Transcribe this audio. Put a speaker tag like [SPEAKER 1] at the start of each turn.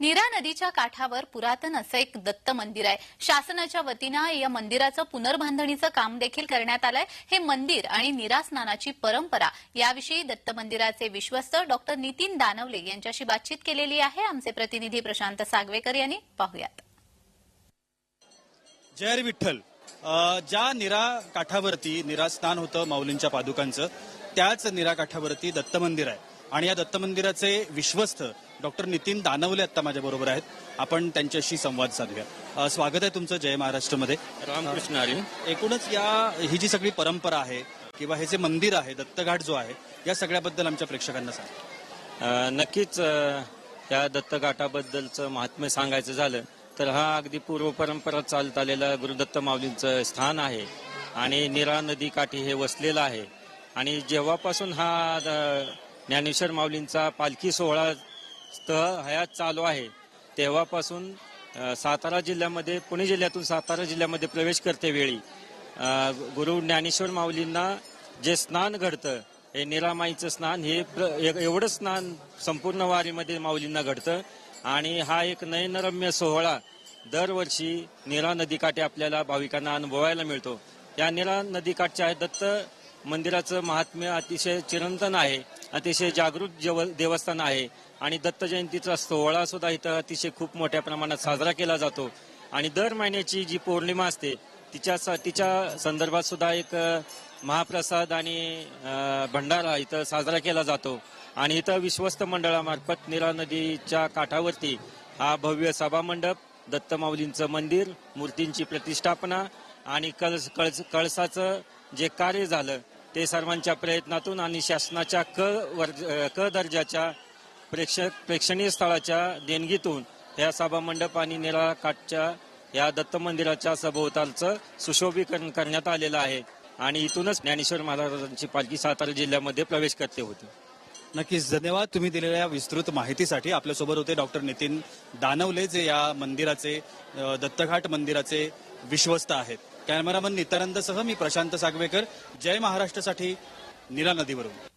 [SPEAKER 1] नीरा नदीच्या काठावर पुरातन असं एक दत्त मंदिर आहे. शासनाच्या वतीनं या मंदिराचं पुनर्बांधणीचं काम देखील करण्यात आलंय. हे मंदिर आणि नीरा स्नानाची परंपरा याविषयी दत्त मंदिराचे विश्वस्त डॉक्टर नितीन दानवले यांच्याशी बातचीत केलेली आहे. आमचे प्रतिनिधी प्रशांत सागवेकर यांनी पाहुयात.
[SPEAKER 2] जय विठ्ठल. ज्या निरा काठावरती निरा स्नान होतं माऊलींच्या पादुकांचं त्याच निरा काठावरती दत्त मंदिर आहे. आणि या दत्त मंदिराचे विश्वस्त डॉक्टर नितीन दानवले आता माझ्या बरोबर आहेत. आपण त्यांच्याशी संवाद साधूया. स्वागत आहे तुमचं जय महाराष्ट्रमध्ये.
[SPEAKER 3] रामकृष्ण हरी.
[SPEAKER 2] एकूणच या ही जी सगळी परंपरा आहे किंवा हे जे मंदिर आहे दत्तघाट जो आहे या सगळ्याबद्दल आमच्या प्रेक्षकांना सांग.
[SPEAKER 3] नक्कीच या दत्तघाटाबद्दलचं महात्म्य सांगायचं झालं तर हा अगदी पूर्व परंपरा चालत आलेला गुरुदत्त माऊलींचं स्थान आहे आणि निरा नदी काठी हे वसलेलं आहे. आणि जेव्हापासून हा ज्ञानेश्वर माऊलींचा पालखी सोहळा स्थळ हयात चालू आहे. तेव्हापासून सातारा जिल्ह्यामध्ये पुणे जिल्ह्यातून सातारा जिल्ह्यामध्ये प्रवेश करते वेळी गुरु ज्ञानेश्वर माऊलींना जे स्नान घडतं हे निरामाईचं स्नान हे प्र- एवढं स्नान संपूर्ण वारीमध्ये माऊलींना घडतं आणि हा एक नयनरम्य सोहळा दरवर्षी निरा नदीकाठी आपल्याला भाविकांना अनुभवायला मिळतो. या निरा नदीकाठच्या दत्त मंदिराचं महात्म्य अतिशय चिरंतन आहे अतिशय जागृत जव देवस्थान आहे आणि दत्त जयंतीचा सोहळा सुद्धा इथं अतिशय खूप मोठ्या प्रमाणात साजरा केला जातो. आणि दर महिन्याची जी पौर्णिमा असते तिच्या तिच्या संदर्भात सुद्धा एक महाप्रसाद आणि भंडारा इथं साजरा केला जातो. आणि इथं विश्वस्त मंडळामार्फत निरा नदीच्या काठावरती हा भव्य सभामंडप दत्तमाऊलींचं मंदिर मूर्तींची प्रतिष्ठापना आणि कळस कळस कळसाचं जे कार्य झालं ते सर्वांच्या प्रयत्नातून आणि शासनाच्या क वर्ज क दर्जाच्या प्रेक्षक प्रेक्षणीय स्थळाच्या देणगीतून या सभामंडप आणि निरा काठच्या या दत्त मंदिराच्या सभोवतालचं सुशोभीकरण करण्यात आलेलं आहे. आणि इथूनच ज्ञानेश्वर महाराजांची पालखी सातारा जिल्ह्यामध्ये प्रवेश करते होती.
[SPEAKER 2] नक्कीच धन्यवाद तुम्ही दिलेल्या विस्तृत माहितीसाठी. आपल्यासोबत होते डॉक्टर नितीन दानवले जे या मंदिराचे दत्तघाट मंदिराचे विश्वस्त आहेत. कॅमेरामन नित्यानंदसह मी प्रशांत सागवेकर. जय महाराष्ट्रासाठी नीला नदीवरून.